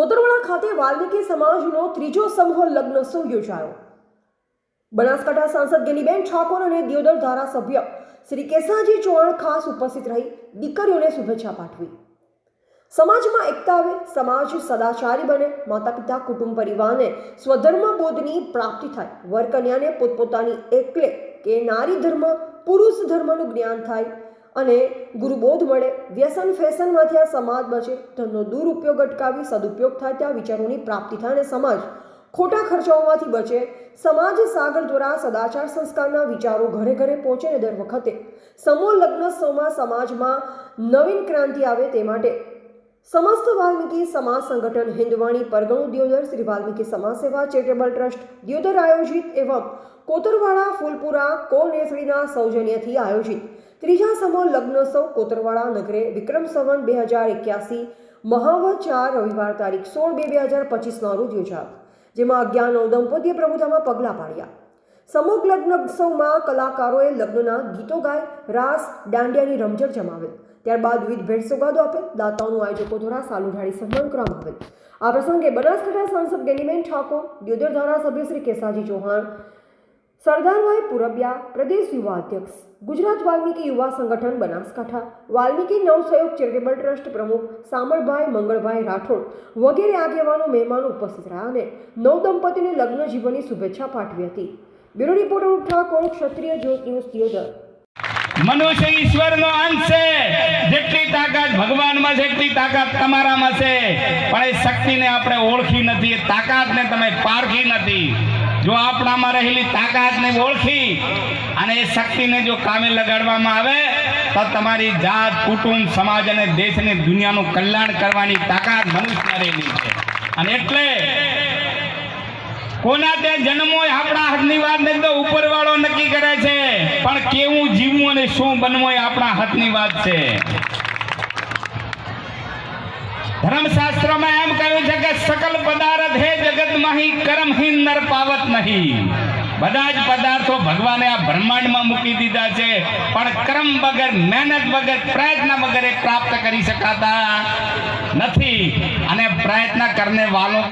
કોતરવાડા ખાતે વાલ્મીકી સમાજનો ત્રીજો સમૂહ લગ્નોત્સવ યોજાયો. બનાસકાંઠા સાંસદ ગેનીબેન ઠાકોર અને દિયોદર ધારાસભ્ય શ્રી કેસાજી ચૌહાણ ખાસ ઉપસ્થિત રહી દીકરીઓને શુભેચ્છા પાઠવી. સમાજમાં એકતા આવે, સમાજ સદાચારી બને માતા પિતા કુટુંબ પરિવારને સ્વધર્મ બોધની પ્રાપ્તિ થાય. વર કન્યાને પોતપોતાની એકલે કે નારી ધર્મ, પુરુષ ધર્મનું જ્ઞાન થાય. અને ગુરુબોધ મળે વ્યસન ફેશનમાંથી આ સમાજ બચે. ધનનો દુરુપયોગ અટકાવી સદુપયોગ થાય ત્યાં વિચારોની પ્રાપ્તિ થાય અને સમાજ ખોટા ખર્ચાઓમાંથી બચે. સમાજ સાગર દ્વારા સદાચાર સંસ્કારના વિચારો ઘરે ઘરે પહોંચે અને દર વખતે સમૂહ લગ્ન સમાજમાં નવીન ક્રાંતિ આવે તે માટે સમસ્ત વાલ્મીકી સમાજ સંગઠન હિન્દવાણી પરગણું દિયોદર શ્રી વાલ્મીકી સમાજ સેવા ચેરિટેબલ ટ્રસ્ટ દિયોદર આયોજિત એવં કોતરવાડા ફૂલપુરા કોનેસડીના સૌજન્યથી આયોજિત. ત્રીજા સમો લગ્નોત્સવ કોતરવાડા નગરે વિક્રમ સંવન બે હજાર એક્યાસી મહાવ ચાર રવિવાર તારીખ સોળ બે બે હજાર પચીસના રોજ યોજાયો, જેમાં નવ દંપતીએ પ્રભુતામાં પગલાં પાડ્યા. સમૂહ લગ્નોત્સવમાં કલાકારોએ લગ્નના ગીતો ગાય, રાસ, દાંડિયાની રમઝટ જમાવેલ. ત્યારબાદ વિવિધ ભેટ સોગાદો આપે, દાતાઓનું આયોજકો દ્વારા સાલું ઢાળી સન્માન કરવામાં આવેલ આ પ્રસંગે બનાસકાંઠા સાંસદ ગેનીબેન ઠાકોર, દિયોદર ધારાસભ્ય શ્રી કેસાજી ચૌહાણ સરદારભાઈ પુરબિયા, પ્રદેશ યુવા અધ્યક્ષ, ગુજરાત વાલ્મીકી યુવા સંગઠન બનાસકાંઠા, વાલ્મીકી નવસહયોગ ચેરિટેબલ ટ્રસ્ટ પ્રમુખ સામળભાઈ મંગળભાઈ રાઠોડ વગેરે આગેવાનો, મહેમાનો ઉપસ્થિત રહ્યા અને નવ દંપતીને લગ્ન જીવનની શુભેચ્છા પાઠવી હતી. બ્યુરો રિપોર્ટર ઠાકોર ક્ષત્રિય જ્યોત ન્યૂઝ, દિયોદર. મનુષ્ય ઈશ્વરનો અંશ છે. જેટલી તાકાત ભગવાનમાં છે, એટલી તાકાત તમારામાં છે. પણ એ શક્તિને આપણે ઓળખી નથી, એ તાકાતને તમે પારખી નથી. જો આપણામાં રહેલી તાકાતને ઓળખી અને એ શક્તિને જો કામે લગાડવામાં આવે, તો તમારી જાત, કુટુંબ, સમાજ અને દેશ અને દુનિયાનું કલ્યાણ કરવાની તાકાત મનુષ્ય રહેલી છે. અને એટલે કોના તે જન્મો આપણા હાથની વાત નથી તો ઉપરવાળો નક્કી કરે છે. પણ કેવું જીવવું અને શું બનવું એ આપણા હાથની વાત છે. ધર્મશાસ્ત્રમાં એમ કહ્યું છે કે સકલ પદાર્થ હે જગતમાં હિ કર્મહીન નર પાવત નહીં. બધા જ પદાર્થો ભગવાને આ બ્રહ્માંડમાં મૂકી દીધા છે. પણ કર્મ વગર, મહેનત વગર, પ્રયત્ન વગર પ્રાપ્ત કરી શકાતા નથી. અને પ્રયત્ન કરને વાલો